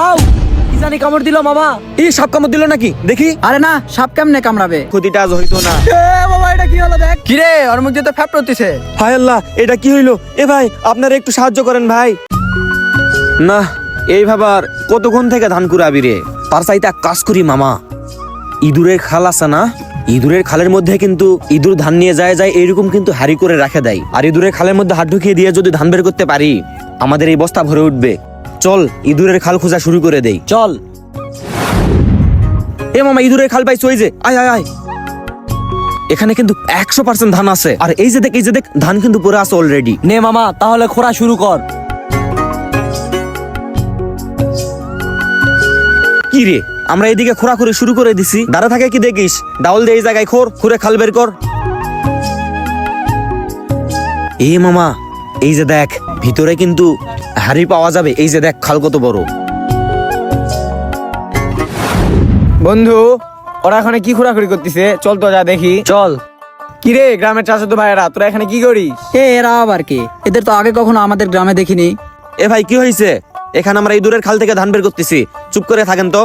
আউ! কি জানি কামড় দিল মামা। ই সাপ কামড় দিল নাকি? দেখি। আরে না সাপ কেমনে কামড়াবে? ক্ষতিটা আজ হইতো না। বাবা এটা কি হলো দেখ? কিরে ওর মুখ দিয়ে তো ফ্যাপ রতিছে হায় আল্লাহ এটা কি হইল? এ ভাই আপনারা একটু সাহায্য করেন ভাই। না এই ভাবার কতক্ষণ থেকে ধান কুড়াবি রে? তার চাইতে এক কাজ করি মামা। ইঁদুরের খাল আছে না? ইঁদুরের খালের মধ্যে কিন্তু ইঁদুর ধান নিয়ে যায় যায় এইরকম কিন্তু হাড়ি করে রাখে দেয়। আর ইঁদুরের খালের মধ্যে হাত ঢুকিয়ে দিয়ে যদি ধান বের করতে পারি আমাদের এই বস্তা ভরে উঠবে। চল, ইঁদুরের খাল খোঁজা শুরু করে দেই। চল। এ মামা, ইঁদুরের খাল পাইছি ওই যে। আয় আয় আয়। এখানে কিন্তু একশো পার্সেন্ট ধান আছে। আর এই যে দেখ, এই যে দেখ, ধান কিন্তু পরে আছে অলরেডি নে মামা, তাহলে খোঁড়া শুরু কর। কি রে, আমরা এদিকে খোরাখুরি শুরু করে দিছি। দাঁড়া থাকে কি দেখিস? ডাউল দিয়ে এই জায়গায় খোর খুরে খাল বের কর। এ মামা, এই যে দেখ, ভিতরে কিন্তু হাড়ি পাওয়া যাবে। এই যে দেখ খাল কত বড়। বন্ধু ওরা এখানে কি খোরাখুরি করতেছে? চল তো যা দেখি। চল। কিরে গ্রামের চাচাতো ভাইয়েরা তোরা এখানে কি করিস? এ এরা আবার কি? এদের তো আগে কখনো আমাদের গ্রামে দেখিনি। এ ভাই কি হয়েছে এখানে আমরা এই দূরের খাল থেকে ধান বের করতেছি। চুপ করে থাকেন তো।